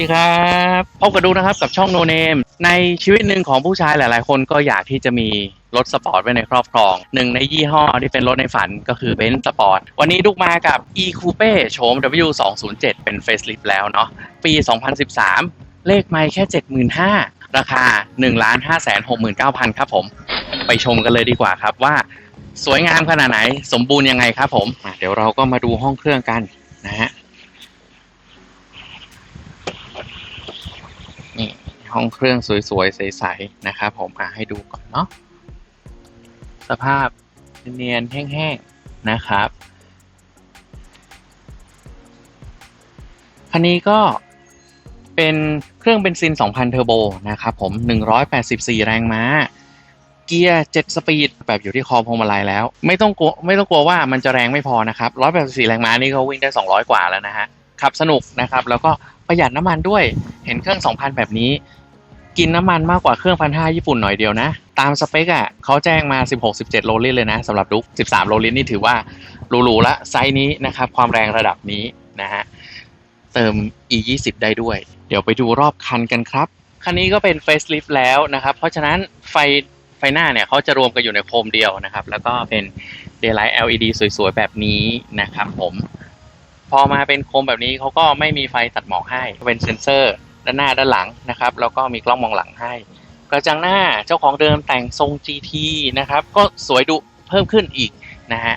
สวัสดีครับพบกับดูนะครับกับช่องโนเนมในชีวิตหนึ่งของผู้ชายหลาย ๆ คนก็อยากที่จะมีรถสปอร์ตไว้ในครอบครองหนึ่งในยี่ห้อที่เป็นรถในฝันก็คือเบนซ์สปอร์ตวันนี้ดุกมากับ e coupe โฉม W 2 0 7เป็น facelift แล้วเนาะปี 2013 เลขไม่แค่ 75,000 ราคา 1 5 6 9 0 0 0 ครับผม ไปชมกันเลยดีกว่าครับว่า สวยงามขนาดไหนสมบูรณ์ยังไงครับผมเดี๋ยวเราก็มาดูห้องเครื่องกันนะฮะ ห้องเครื่องสวยๆ ใสๆ นะครับผมอะให้ดูก่อนเนาะ สภาพเนียนๆ แห้งๆ นะครับ คันนี้ก็เป็นเครื่องเบนซิน 2,000 เทอร์โบนะครับผม 184 แรงม้า เกียร์ 7 สปีด แบบอยู่ที่คอพวงมาลัยแล้ว ไม่ต้องกลัวไม่ต้องกลัวว่ามันจะแรงไม่พอนะครับ 184 แรงม้านี่ก็วิ่งได้ 200 กว่าแล้วนะฮะ ขับสนุกนะครับ แล้วก็ประหยัดน้ำมันด้วย เห็นเครื่อง 2,000 แบบนี้ กินน้ำมันมากกว่าเครื่อง1,500ญี่ปุ่นหน่อยเดียวนะ ตามสเปคอะเขาแจ้งมา 16-17 โลลิตรเลยนะสำหรับดุก13 โลลิตรนี่ถือว่าหรูๆละไซส์นี้นะครับ ความแรงระดับนี้นะฮะ เติม e 2 0ได้ด้วย เดี๋ยวไปดูรอบคันกันครับ คันนี้ก็เป็น facelift แล้วนะครับ เพราะฉะนั้นไฟไฟหน้าเนี่ยเขาจะรวมกันอยู่ในโคมเดียวนะครับ แล้วก็เป็น daylight LED สวยๆ แบบนี้นะครับผม พอมาเป็นโคมแบบนี้เขาก็ไม่มีไฟตัดหมอกให้เป็นเซ็นเซอร์ ด้านหน้าด้านหลังนะครับแล้วก็มีกล้องมองหลังให้ กระจังหน้าเจ้าของเดิมแต่งทรง GT นะครับก็สวยดุเพิ่มขึ้นอีกนะฮะ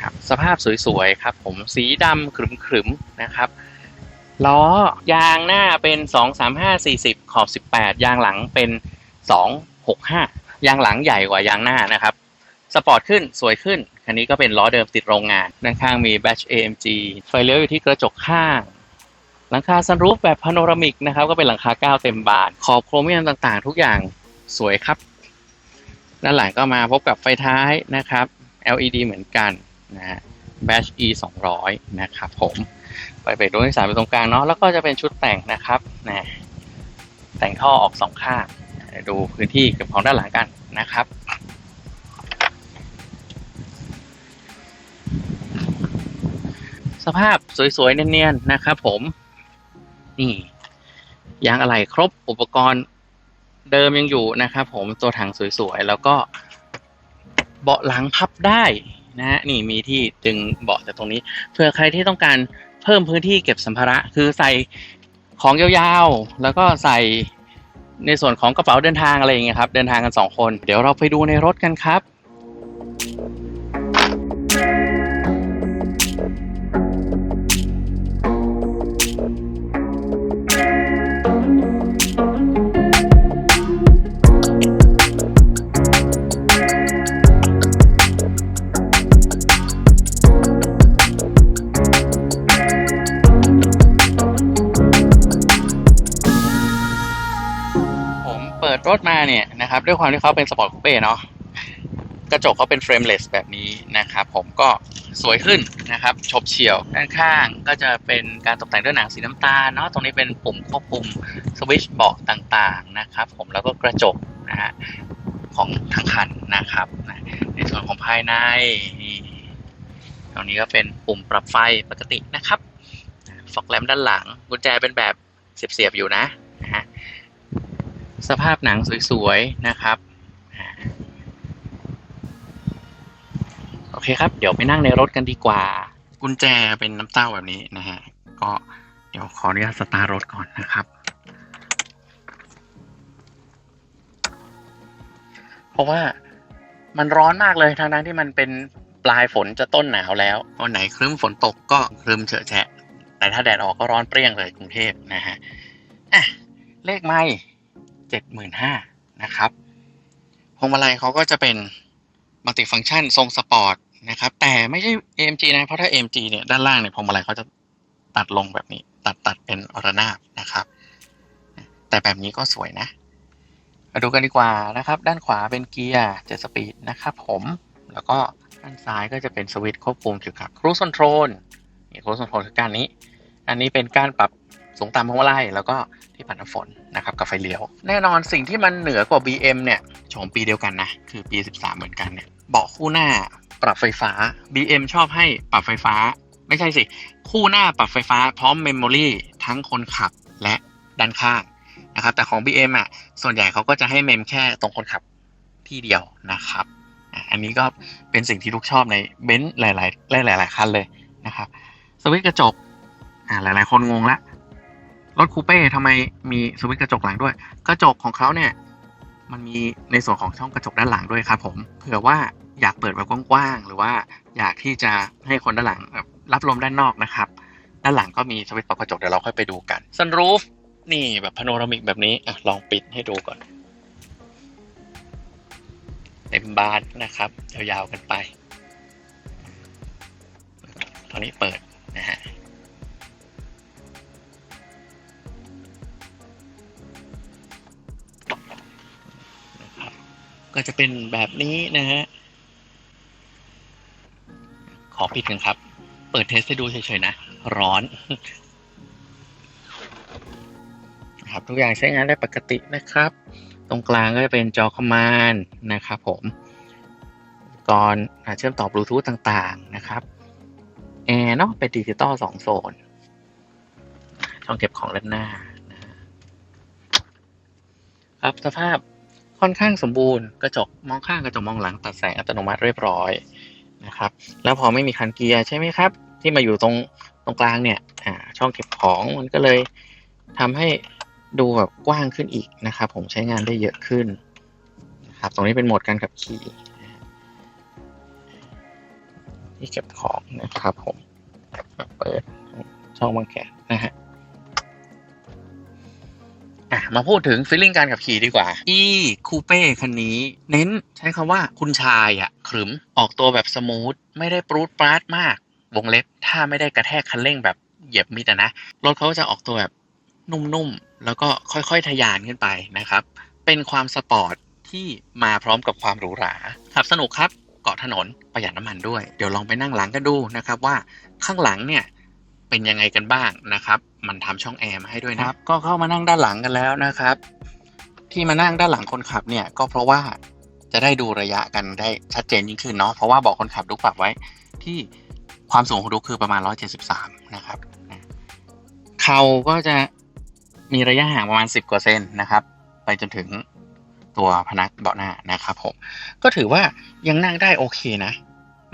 ครับสภาพสวยๆครับผมสีดำขรึมๆนะครับล้อยางหน้าเป็น 2 3 5 40 ขอบ 18 ยางหลังเป็น 2 6 5 ยางหลังใหญ่กว่ายางหน้านะครับ สปอร์ตขึ้นสวยขึ้น คันนี้ก็เป็นล้อเดิมติดโรงงาน ด้านข้างมี Batch AMG ไฟเลี้ยวอยู่ที่กระจกข้าง หลังคาซันรูฟแบบพาโนรามิกนะครับ ก็เป็นหลังคาก้าวเต็มบาน ขอบโครเมียมต่างๆ ทุกอย่างสวยครับ ด้านหลังก็มาพบกับไฟท้ายนะครับ LED เหมือนกันนะฮะ Batch E 200นะครับผมไฟเบรกรถที่สามอยู่ตรงกลางเนาะ แล้วก็จะเป็นชุดแต่งนะครับนะแต่งท่อออกสองข้างดูพื้นที่ก็บของด้านหลังกันนะครับสภาพสวยๆ เนียนๆ นะครับผม นี่ยางอะไหล่ครบอุปกรณ์เดิมยังอยู่นะครับ ผมตัวถังสวยๆ แล้วก็เบาะหลังพับได้นะฮะนี่มีที่ดึงเบาะจากตรงนี้เพื่อใครที่ต้องการเพิ่มพื้นที่เก็บสัมภาระ คือใส่ของยาวๆ แล้วก็ใส่ในส่วนของกระเป๋าเดินทางอะไรอย่างเงี้ยครับ เดินทางกันสองคน เดี๋ยวเราไปดูในรถกันครับ นะครับ ด้วยความที่เขาเป็นสปอร์ตคูเป้เนาะกระจกเขาเป็นเฟรมเลสแบบนี้นะครับ ผมก็สวยขึ้นนะครับชบเฉียวด้านข้างก็จะเป็นการตกแต่งด้วยหนังสีน้ำตาลเนาะตรงนี้เป็นปุ่มควบคุมสวิตช์เบาะต่างๆนะครับ ผมแล้วก็กระจกนะฮะของทั้งคันนะครับ ในส่วนของภายในนี่ตรงนี้ก็เป็นปุ่มปรับไฟปกตินะครับฟอกแลมด้านหลังกุญแจเป็นแบบเสียบๆอยู่นะ สภาพหนังสวย ๆ นะครับอ่าโอเคครับ เดี๋ยวไปนั่งในรถกันดีกว่า กุญแจเป็นน้ำเต้าแบบนี้นะฮะ ก็เดี๋ยวขออนุญาตสตาร์ทรถก่อนนะครับ เพราะว่ามันร้อนมากเลยทางนั้นที่มันเป็นปลายฝนจะต้นหนาวแล้ววันไหนครึ้มฝนตกก็ครึ้มเฉอะแฉะแต่ถ้าแดดออกก็ร้อนเปรี้ยงเลยกรุงเทพนะฮะอะเลขไม่ เจ็ดหมื่นห้านะครับพวงมาลัยเขาก็จะเป็นมัลติฟังชันทรงสปอร์ตนะครับแต่ไม่ใช่ AMG นะ เพราะถ้า AMG เนี่ยด้านล่างเนี่ยพวงมาลัยเขาจะตัดลงแบบนี้ ตัดตัดเป็นระนาบนะครับ แต่แบบนี้ก็สวยนะ มาดูกันดีกว่านะครับ ด้านขวาเป็นเกียร์เจ็ดสปีดนะครับผมแล้วก็ด้านซ้ายก็จะเป็นสวิตช์ควบคุมเกี่ยวกับครูซ c นโทรลนี่ครูซ c นโทรลคือการนี้ อันนี้เป็นการปรับ สงต่ำพวงมาลัยแล้วก็ที่ปัดน้ำฝนนะครับกับไฟเลี้ยว แน่นอนสิ่งที่มันเหนือกว่า BM เนี่ยโฉมปีเดียวกันนะ คือปี 13 เหมือนกันเนี่ยเบาะคู่หน้าปรับไฟฟ้า BM ชอบให้ปรับไฟฟ้า ไม่ใช่สิ คู่หน้าปรับไฟฟ้าพร้อมเมมโมรีทั้งคนขับและด้านข้างนะครับแต่ของ BM อะส่วนใหญ่เขาก็จะให้เมมแค่ตรงคนขับที่เดียวนะครับ อันนี้ก็เป็นสิ่งที่ลูกชอบในเบนซ์หลาย ๆ หลายหลายๆคันเลยนะครับสวิตช์กระจกอ่าหลาย ๆ คนงงละ รถคูเป้ทำไมมีสวิตช์กระจกหลังด้วย กระจกของเขาเนี่ย มันมีในส่วนของช่องกระจกด้านหลังด้วยครับผมเผื่อว่าอยากเปิดแบบกว้างๆหรือว่าอยากที่จะให้คนด้านหลังรับลมด้านนอกนะครับ ด้านหลังก็มีสวิตช์ปรับกระจกเดี๋ยวเราค่อยไปดูกันซันรูฟนี่แบบพาโนรามิกแบบนี้อะลองปิดให้ดูก่อนเต็มบานนะครับยาวๆกันไป ตอนนี้เปิด ก็จะเป็นแบบนี้นะฮะ ขอปิดกันครับ เปิดเทสให้ดูเฉยๆนะ ร้อน ครับทุกอย่างใช้งานได้ปกตินะครับ ตรงกลางก็จะเป็นจอคอมมานด์นะครับผมกรณ์อ่าเชื่อมต่อบลูทูธต่างๆนะครับแอร์เนาะเป็นดิจิตอลสองโซน ช่องเก็บของด้านหน้านะครับสภาพ ค่อนข้างสมบูรณ์กระจกมองข้างกระจกมองหลังตัดแสงอัตโนมัติเรียบร้อยนะครับแล้วพอไม่มีคันเกียร์ใช่ไหมครับ ที่มาอยู่ตรงตรงกลางเนี่ยอ่าช่องเก็บของมันก็เลยทำให้ดูแบบกว้างขึ้นอีกนะครับ ผมใช้งานได้เยอะขึ้นนะครับตรงนี้เป็นโหมดการขับขี่ที่เก็บของนะครับผมเปิดช่องบางแกนนะฮะ อะมาพูดถึงฟีลลิ่งการขับขี่ดีกว่า e coupe คันนี้ เน้นใช้คำว่าคุณชายอะขรึมออกตัวแบบสมูท ไม่ได้ปรูดปราดมาก วงเล็บ ถ้าไม่ได้กระแทกคันเร่งแบบเหยียบมิดอะนะ รถเขาจะออกตัวแบบนุ่มๆ แล้วก็ค่อยๆ ทะยานขึ้นไปนะครับ เป็นความสปอร์ตที่มาพร้อมกับความหรูหรา ขับสนุกครับ เกาะถนนประหยัดน้ำมันด้วย เดี๋ยวลองไปนั่งหลังกันดูนะครับว่าข้างหลังเนี่ย เป็นยังไงกันบ้างนะครับ มันทำช่องแอร์มาให้ด้วยนะครับ ก็เข้ามานั่งด้านหลังกันแล้วนะครับ ที่มานั่งด้านหลังคนขับเนี่ยก็เพราะว่าจะได้ดูระยะกันได้ชัดเจนยิ่งขึ้นเนาะเพราะว่าบอกคนขับดุกปรับไว้ที่ความสูงของดุกคือประมาณ 173 นะครับเข่าก็จะมีระยะห่างประมาณ 10 กว่าเซนนะครับ ไปจนถึงตัวพนักเบาะหน้านะครับผมก็ถือว่ายังนั่งได้โอเคนะ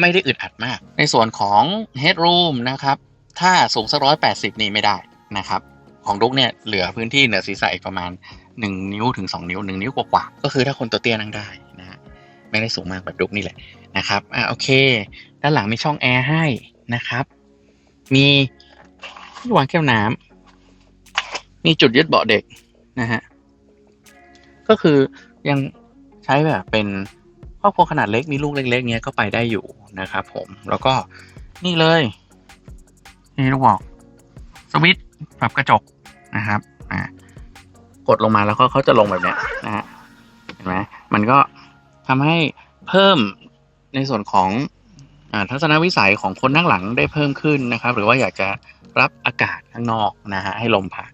ไม่ได้อึดอัดมาก ในส่วนของ headroom นะครับ ถ้าสูงสักร้อยแปดสิบนี่ไม่ได้นะครับ ของดุกเนี่ยเหลือพื้นที่เหนือศีรษะอีกประมาณ1นิ้วถึง2นิ้ว1นิ้วกว่าๆก็คือถ้าคนตัวเตี้ยนั่งได้นะฮะไม่ได้สูงมากแบบดุกนี่แหละนะครับอ่าโอเค ด้านหลังมีช่องแอร์ให้นะครับ มีที่วางแก้วน้ำมีจุดยึดเบาะเด็กนะฮะก็คือยังใช้แบบเป็นครอบครัวขนาดเล็กมีลูกเล็กๆเนี้ยก็ไปได้อยู่นะครับผมแล้วก็นี่เลย นี่เราบอกสวิตช์ปรับกระจกนะครับ อ่ากดลงมาแล้วก็เขาจะลงแบบเนี้ยนะฮะเห็นไหมมันก็ทำให้เพิ่มในส่วนของอาทัศนวิสัยของคนนั่งหลังได้เพิ่มขึ้นนะครับ หรือว่าอยากจะรับอากาศข้างนอกนะฮะให้ลมผ่าน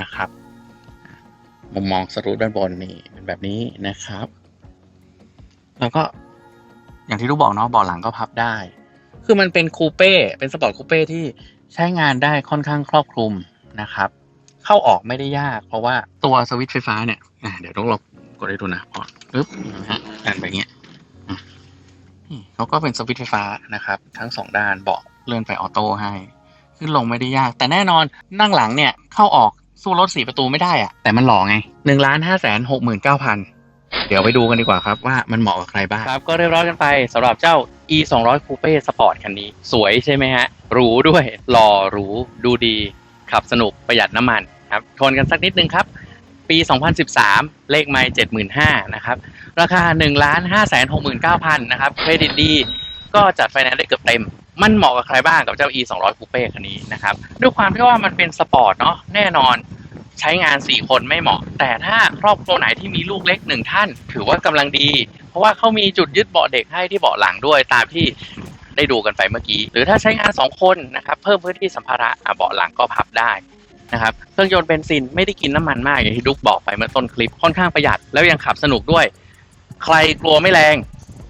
นะครับมุมมองสรุปด้านบนนี่เป็นแบบนี้นะครับ แล้วก็อย่างที่ลูกบอกเนาะเบาะหลังก็พับได้ คือมันเป็นคูเป้เป็นสปอร์ตคูเป้ที่ ใช้งานได้ค่อนข้างครอบคลุมนะครับ เข้าออกไม่ได้ยาก เพราะว่าตัวสวิตช์ไฟฟ้าเนี่ยอะเดี๋ยวต้องลองกดให้ดูนะพอปึ๊บนะฮะดันไปเงี้ยอะนี่เขาก็เป็นสวิตช์ไฟฟ้านะครับ ทั้งสองด้านเบาะเลื่อนไปออโต้ให้ ขึ้นลงไม่ได้ยาก แต่แน่นอนนั่งหลังเนี่ยเข้าออกสู้รถสี่ประตูไม่ได้อะแต่มันหล่อไงหนึ่งล้านห้าแสนหกหมื่นเก้าพัน เดี๋ยวไปดูกันดีกว่าครับว่ามันเหมาะกับใครบ้างครับก็เรียบร้อยกันไปสำหรับเจ้า e 2 0 0 Coupe Sport คันนี้ สวยใช่ไหมฮะหรูด้วยหล่อหรูดูดี ขับสนุกประหยัดน้ำมันครับทนกันสักนิดนึงครับ ปี 2013 เลขไม่75,000นะครับ ราคา1ล้าน5 6 9 0 0 0นะครับเครดิตดี ก็จัดไฟแนนซ์ได้เกือบเต็ม มันเหมาะกับใครบ้างกับเจ้า e 2 0 0 Coupe คันนี้นะครับด้วยความที่ว่ามันเป็นสปอร์ตเนาะแน่นอน ใช้งาน 4 คนไม่เหมาะ แต่ถ้าครอบครัวไหนที่มีลูกเล็กหนึ่งท่าน ถือว่ากำลังดี เพราะว่าเขามีจุดยึดเบาะเด็กให้ที่เบาะหลังด้วยตามที่ได้ดูกันไปเมื่อกี้ หรือถ้าใช้งาน 2 คนนะครับเพิ่มพื้นที่สัมภาระอะเบาะหลังก็พับได้นะครับเครื่องยนต์เบนซินไม่ได้กินน้ำมันมากอย่างที่ดุกบอกไปเมื่อต้นคลิปค่อนข้างประหยัดแล้วยังขับสนุกด้วย ใครกลัวไม่แรง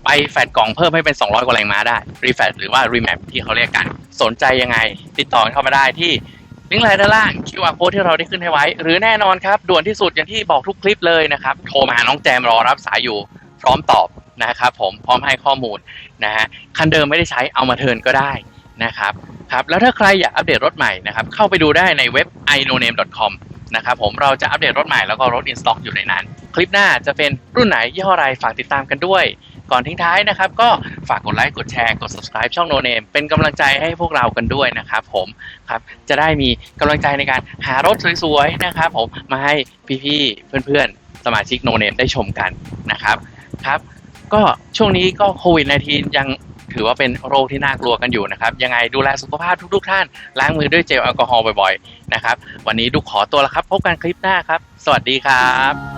ไปแฟดกล่องเพิ่มให้เป็น 200 กว่าแรงม้าได้รีแฟดหรือว่ารีแมปที่เขาเรียกกัน สนใจยังไง ติดต่อเข้ามาได้ที่ ลิงก์ไลน์ด้านล่าง QR code ที่เราได้ขึ้นให้ไว้ หรือแน่นอนครับด่วนที่สุดอย่างที่บอกทุกคลิปเลยนะครับ โทรมาหาน้องแจมรอรับสายอยู่ พร้อมตอบนะครับผมพร้อมให้ข้อมูลนะฮะคันเดิมไม่ได้ใช้เอามาเทิร์นก็ได้นะครับครับแล้วถ้าใครอยากอัปเดตรถใหม่นะครับเข้าไปดูได้ในเว็บ inoname.com นะครับผมเราจะอัปเดตรถใหม่แล้วก็รถ in stock อยู่ในนั้น คลิปหน้าจะเป็นรุ่นไหนยี่ห้ออะไรฝากติดตามกันด้วย ก่อนทิ้งท้ายนะครับ ก็ฝากกดไลค์กดแชร์กด subscribe ช่อง No Name เป็นกำลังใจให้พวกเรากันด้วยนะครับผมครับจะได้มีกำลังใจในการหารถสวยๆนะครับผมมาให้พี่ๆเพื่อนๆ สมาชิก No Name ได้ชมกันนะครับครับก็ช่วงนี้ก็โควิด -19 ยังถือว่าเป็นโรคที่น่ากลัวกันอยู่นะครับ ยังไงดูแลสุขภาพทุกๆท่าน ล้างมือด้วยเจลแอลกอฮอล์บ่อยๆนะครับ วันนี้ดุขอตัวแล้วครับ พบกันคลิปหน้าครับ สวัสดีครับ